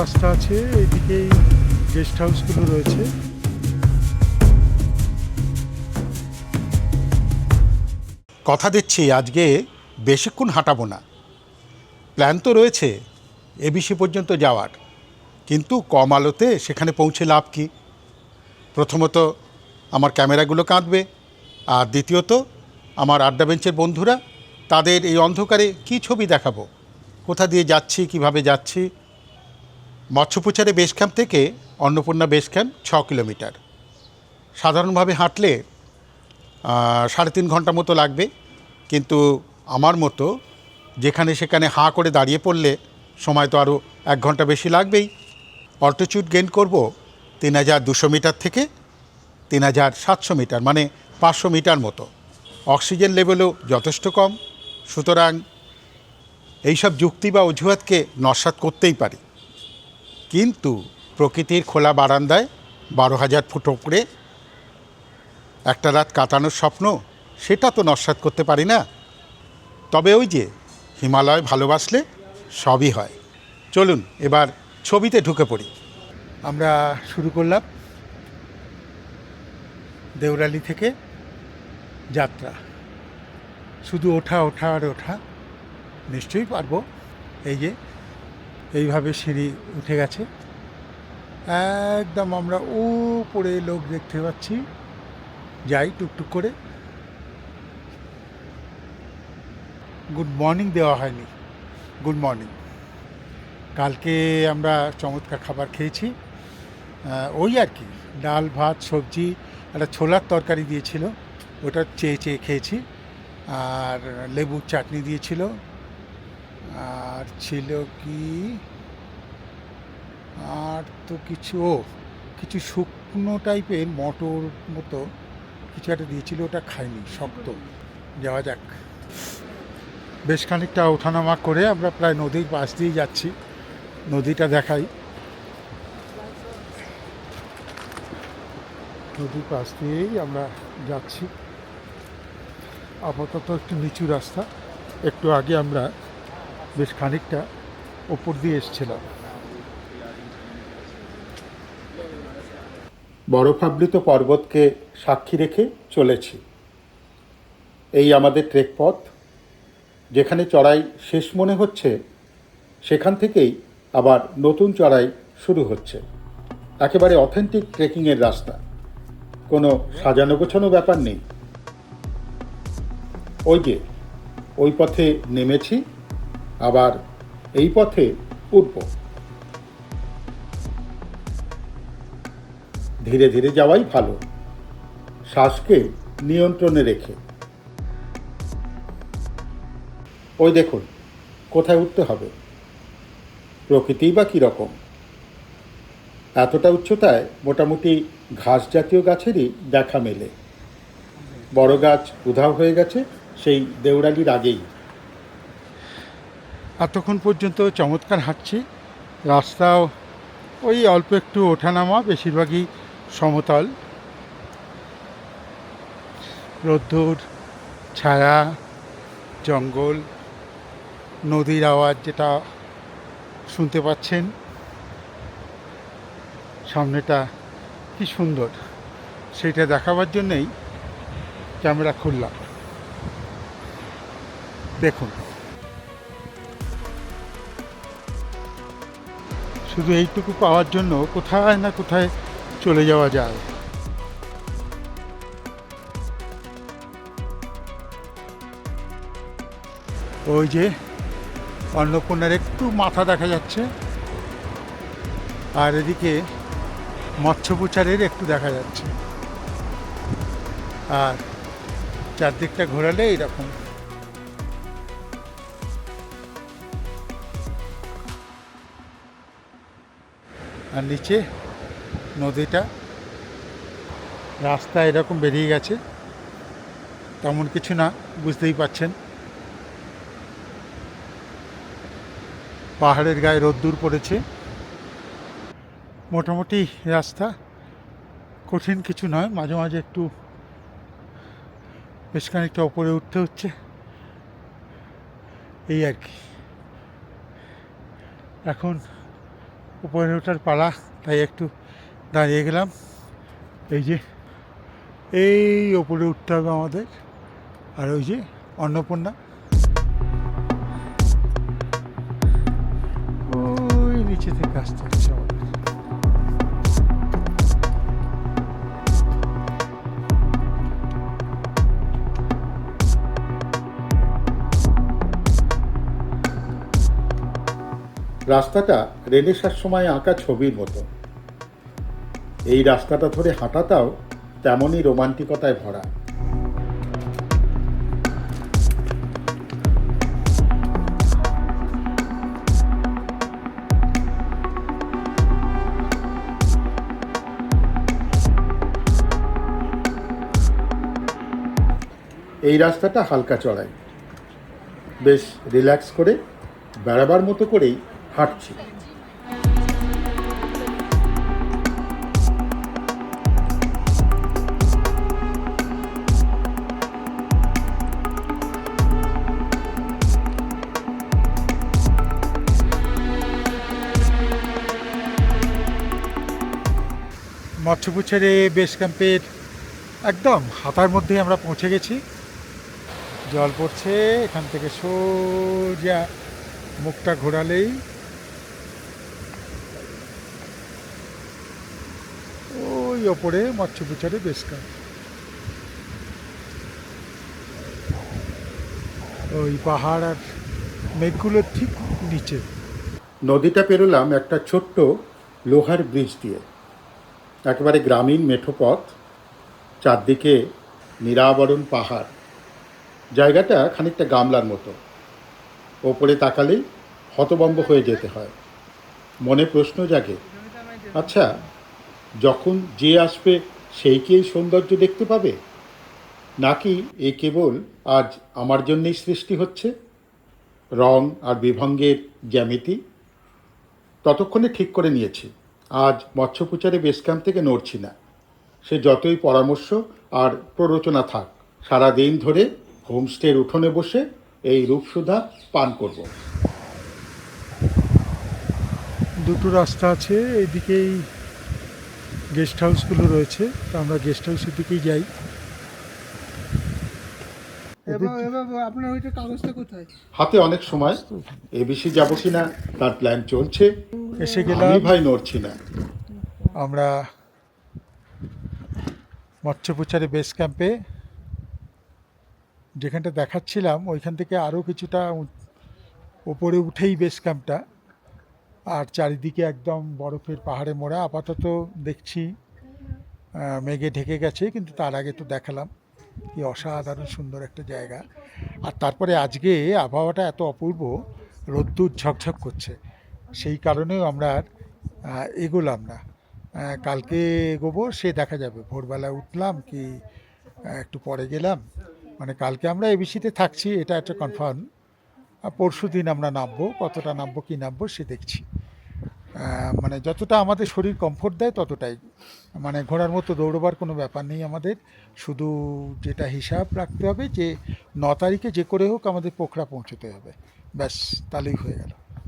রাস্তা আছে এইদিকেই গেস্ট হাউসগুলো রয়েছে। কথা দিচ্ছি, আজকে বেশিক্ষণ হাঁটাবো না। প্ল্যান তো রয়েছে এবিসি পর্যন্ত যাওয়ার। কিন্তু কম আলোতে সেখানে পৌঁছে লাভ কি? প্রথমত, আমার ক্যামেরাগুলো কাঁদবে। আর দ্বিতীয়ত, আমার আড্ডা বেঞ্চের বন্ধুরা, তাদের এই অন্ধকারে কি ছবি দেখাবো? কোথা দিয়ে যাচ্ছি, কীভাবে যাচ্ছি? মৎস্যপুচারে বেস ক্যাম্প থেকে অন্নপূর্ণা বেস ক্যাম্প ছ কিলোমিটার। সাধারণভাবে হাঁটলে সাড়ে তিন ঘণ্টা মতো লাগবে। কিন্তু আমার মতো যেখানে সেখানে হাঁ করে দাঁড়িয়ে পড়লে সময় তো আরও এক ঘণ্টা বেশি লাগবেই। অল্টিটিউড গেইন করব তিন হাজার দুশো মিটার থেকে তিন হাজার সাতশো মিটার মানে পাঁচশো মিটার মতো। অক্সিজেন লেভেলও যথেষ্ট কম। সুতরাং এইসব যুক্তি বা অজুহাতকে নস্বাত করতেই পারি। কিন্তু প্রকৃতির খোলা বারান্দায় বারো হাজার ফুট উপরে একটা রাত কাটানোর স্বপ্ন, সেটা তো নস্বাত করতে পারি না। তবে ওই যে হিমালয় ভালোবাসলে সবই হয়। চলুন, এবার ছবিতে ঢুকে পড়ি। আমরা শুরু করলাম দেউরালি থেকে যাত্রা। শুধু ওঠা ওঠা আর ওঠা, নিশ্চয়ই পারব। এই যে এইভাবে সিঁড়ি উঠে গেছে। একদম আমরা উপরে লোক দেখতে পাচ্ছি। যাই টুকটুক করে। গুড মর্নিং দেওয়া হয়নি। Good morning. কালকে আমরা চমৎকার খাবার খেয়েছি। ওই আর কি, ডাল, ভাত, সবজি, একটা ছোলার তরকারি দিয়েছিল। ওটা চেয়ে চেয়ে খেয়েছি। আর লেবুর চাটনি দিয়েছিল। আর ছিল কি? আর তো কিছু, ও, কিছু শুকনো টাইপের মটর মতো কিছু একটা দিয়েছিল, ওটা খাইনি, শক্ত। যাওয়া যাক। বেশ খানিকটা ওঠানামা করে আমরা প্রায় নদীর পাশ দিয়ে যাচ্ছি। নদীটা দেখাই। নদীর পাশ দিয়েই আমরা যাচ্ছি। আপাতত একটু নিচু রাস্তা। একটু আগে আমরা বেশ খানিকটা ওপর দিয়ে এসছিলাম। বরফাবৃত পর্বতকে সাক্ষী রেখে চলেছি। এই আমাদের ট্রেক পথ, যেখানে চড়াই শেষ মনে হচ্ছে, সেখান থেকেই আবার নতুন চড়াই শুরু হচ্ছে। একেবারে অথেন্টিক ট্রেকিংয়ের রাস্তা। কোনো সাজানো গোছানো ব্যাপার নেই। ওই যে, ওই পথে নেমেছি। আবার এই পথে উঠব। ধীরে ধীরে যাওয়াই ভালো। শ্বাসকে নিয়ন্ত্রণে রেখে। ওই দেখুন, কোথায় উঠতে হবে? প্রকৃতি বা কীরকম? এতটা উচ্চতায় মোটামুটি ঘাস জাতীয় গাছেরই দেখা মেলে। বড় গাছ উধাও হয়ে গেছে, সেই দেউড়ালির আগেই। এতক্ষণ পর্যন্ত চমৎকার হাঁটছি। রাস্তাও ওই অল্প একটু ওঠানামা, বেশিরভাগই সমতল। রোদ্দুর, ছায়া, জঙ্গল, নদীর আওয়াজ যেটা শুনতে পাচ্ছেন। সামনেটা কি সুন্দর। সেটা দেখাবার জন্যেই ক্যামেরা খুললাম। দেখুন। শুধু এইটুকু পাওয়ার জন্য কোথায় না কোথায় চলে যাওয়া যায়। ওই যে অন্নপূর্ণার একটু মাথা দেখা যাচ্ছে। আর এদিকে মৎস্যপুচারের একটু দেখা যাচ্ছে। আর চারদিকটা ঘোরালে এইরকম আর নিচে নদীটা। রাস্তা এরকম বেরিয়ে গেছে। তেমন কিছু না, বুঝতেই পাচ্ছেন পাহাড়ের গায়ে রোদ্দুর পড়েছে। মোটামুটি রাস্তা কঠিন কিছু নয়, মাঝে মাঝে একটু বেশ খানিকটা ওপরে উঠতে হচ্ছে। এই আর কি। এখন উপরে ওঠার পালা, তাই একটু দাঁড়িয়ে গেলাম। এই যে, এই ওপরে উঠতে হবে আমাদের। আর ওই যে অন্নপূর্ণা। ওই নিচে থেকে আসতে হচ্ছে আমাদের। রাস্তাটা রেনেসার সময় আঁকা ছবির মতো। এই রাস্তাটা ধরে হাঁটাটাও তেমনই রোমান্টিকতায় ভরা। এই রাস্তাটা হালকা চড়াই। বেশ রিল্যাক্স করে, বেড়াবার মতো করেই হাঁটছি। মৎস্যপুছেরে বেস ক্যাম্পের একদম হাতার মধ্যেই আমরা পৌঁছে গেছি। জল পড়ছে, এখান থেকে সোজা মুখটা ঘোরালেই ওই ওপরে মৎস্যপুচারে ক্যাম্প ওই পাহাড় আর মেঘগুলোর ঠিক নিচে। নদীটা পেরোলাম একটা ছোট্ট লোহার ব্রিজ দিয়ে। একেবারে গ্রামীণ মেঠোপথ, চারদিকে নিরাবরণ পাহাড়। জায়গাটা খানিকটা গামলার মতো। ওপরে তাকালেই হতবম্ব হয়ে যেতে হয়। মনে প্রশ্ন জাগে আচ্ছা যখন যে আসবে, সেই কি এই সৌন্দর্য দেখতে পাবে? নাকি এ কেবল আজ আমার জন্যেই সৃষ্টি হচ্ছে? রং আর বিভঙ্গের জ্যামিতি? ততক্ষণে ঠিক করে নিয়েছি। আজ মৎস্যপুচারে বেস ক্যাম্প থেকে নড়ছি না। সে যতই পরামর্শ আর প্ররোচনা থাক সারা দিন ধরে হোমস্টের উঠোনে বসে এই রূপসুধা পান করব। দুটো রাস্তা আছে এইদিকেই গেস্ট হাউসগুলো রয়েছে তো আমরা গেস্ট হাউসের দিকেই যাই। হাতে অনেক সময় এবিসি যাব কি না তার প্ল্যান চলছে। এসে আমি গেলাম ভাই নড়ছি না। আমরা মৎস্যপুচারে বেস ক্যাম্পে যেখানটা দেখাচ্ছিলাম ওইখান থেকে আরও কিছুটা ওপরে উঠেই বেস ক্যাম্পটা আর চারিদিকে একদম বরফের পাহাড়ে মোড়া। আপাতত দেখছি মেঘে ঢেকে গেছে, কিন্তু তার আগে তো দেখালাম কি অসাধারণ সুন্দর একটা জায়গা। আর তারপরে আজকে আবহাওয়াটা এত অপূর্ব, রোদ্দুর ঝকঝক করছে। সেই কারণেও আমরা আর এগোলাম না। কালকে এগোবো, সে দেখা যাবে। ভোরবেলা উঠলাম কি একটু পরে গেলাম। মানে কালকে আমরা এবিসিতে থাকছি, এটা একটা কনফার্ম পরশু দিন আমরা নামবো, কতটা নামবো, কি নামবো সে দেখছি। মানে যতটা আমাদের শরীর কমফোর্ট দেয় ততটাই। মানে ঘোড়ার মতো দৌড়বার কোনো ব্যাপার নেই আমাদের। শুধু যেটা হিসাব রাখতে হবে যে ন তারিখে যে করে হোক আমাদের পোখরা পৌঁছতে হবে। ব্যাস, তাহলেই হয়ে গেল।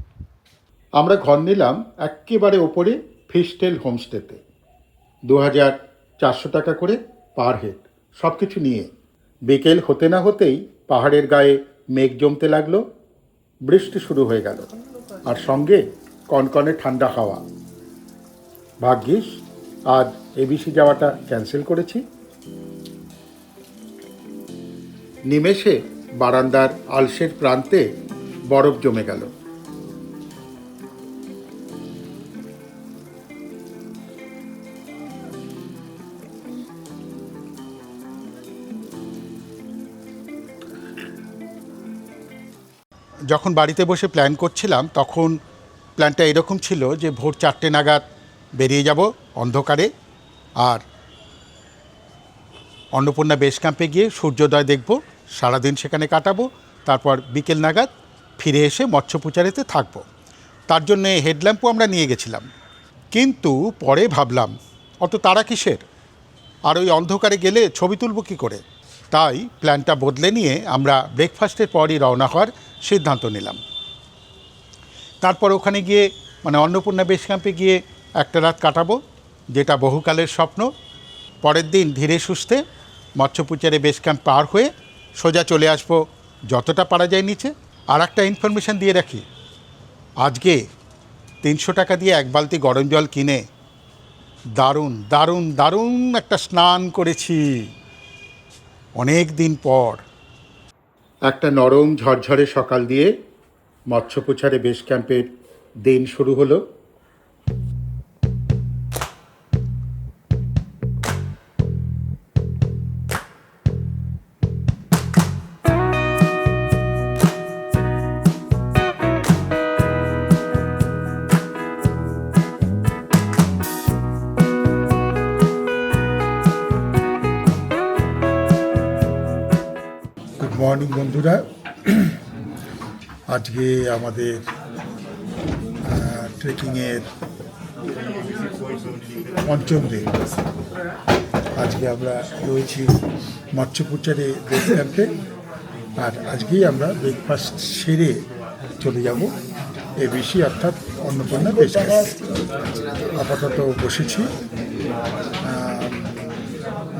আমরা ঘর নিলাম একেবারে ওপরে ফিস্টেল হোমস্টেতে। দু হাজার চারশো টাকা করে পার হেড। সব কিছু নিয়ে। বিকেল হতে না হতেই পাহাড়ের গায়ে মেঘ জমতে লাগল। বৃষ্টি শুরু হয়ে গেল। আর সঙ্গে কনকনে ঠান্ডা হাওয়া। ভাগ্যিস, আজ এবিসি যাওয়াটা ক্যান্সেল করেছি। নিমেষে বারান্দার আলসের প্রান্তে বরফ জমে গেল। যখন বাড়িতে বসে প্ল্যান করছিলাম, তখন প্ল্যানটা এরকম ছিল যে ভোর চারটে নাগাদ বেরিয়ে যাব অন্ধকারে আর অন্নপূর্ণা বেস ক্যাম্পে গিয়ে সূর্যোদয় দেখব, সারাদিন সেখানে কাটাবো, তারপর বিকেল নাগাদ ফিরে এসে মৎস্যপুচারেতে থাকব। তার জন্যে হেডল্যাম্পও আমরা নিয়ে গেছিলাম। কিন্তু পরে ভাবলাম, অত তারা কিসের? আর ওই অন্ধকারে গেলে ছবি তুলব কী করে? তাই প্ল্যানটা বদলে নিয়ে আমরা ব্রেকফাস্টের পরই রওনা হওয়ার সিদ্ধান্ত নিলাম। তারপর ওখানে গিয়ে মানে অন্নপূর্ণা বেস ক্যাম্পে গিয়ে একটা রাত কাটাবো, যেটা বহুকালের স্বপ্ন। পরের দিন ধীরে সুস্থে মৎস্যপুচারে বেস ক্যাম্প পার হয়ে সোজা চলে আসব যতটা পারা যায় নিচে। আর একটা ইনফরমেশান দিয়ে রাখি, আজকে তিনশো টাকা দিয়ে এক বালতি গরম জল কিনে দারুণ দারুণ দারুণ একটা স্নান করেছি। অনেক দিন পর। একটা নরম ঝরঝরে সকাল দিয়ে মৎস্যপুছারে বেস ক্যাম্পের দিন শুরু হলো। বন্ধুরা, আজকে আমাদের ট্রেকিংয়ের পঞ্চম দিন। আজকে আমরা রয়েছি মৎস্যপুচারে বেস ক্যাম্পে। আর আজকেই আমরা ব্রেকফাস্ট সেরে চলে যাব এবিসি অর্থাৎ অন্নপূর্ণা ক্যাম্প। আপাতত বসেছি।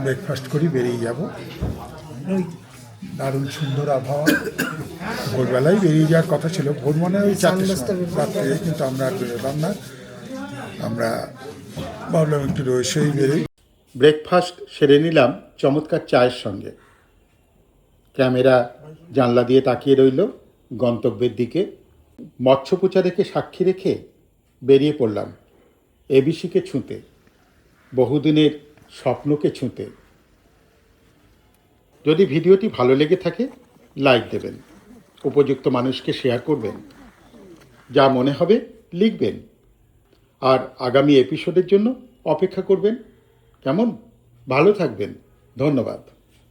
ব্রেকফাস্ট করি, বেরিয়ে যাব। দারুণ সুন্দর আবহাওয়া। ভোরবেলায় বেরিয়ে যাওয়ার কথা ছিল। ভোর মনে ওই চারটে রাত্রে কিন্তু আমরা আর বেরোলাম না। আমরা ভাবলাম একটু রয়েছেই বেরোই। ব্রেকফাস্ট সেরে নিলাম চমৎকার চায়ের সঙ্গে। ক্যামেরা জানলা দিয়ে তাকিয়ে রইল গন্তব্যের দিকে। মৎস্যপুচারেকে সাক্ষী রেখে বেরিয়ে পড়লাম। এবিসিকে ছুঁতে। বহুদিনের স্বপ্নকে ছুঁতে। যদি ভিডিওটি ভালো লেগে থাকে লাইক দেবেন, উপযুক্ত মানুষকে শেয়ার করবেন, যা মনে হবে লিখবেন, আর আগামী এপিসোডের জন্য অপেক্ষা করবেন। কেমন? ভালো থাকবেন। ধন্যবাদ।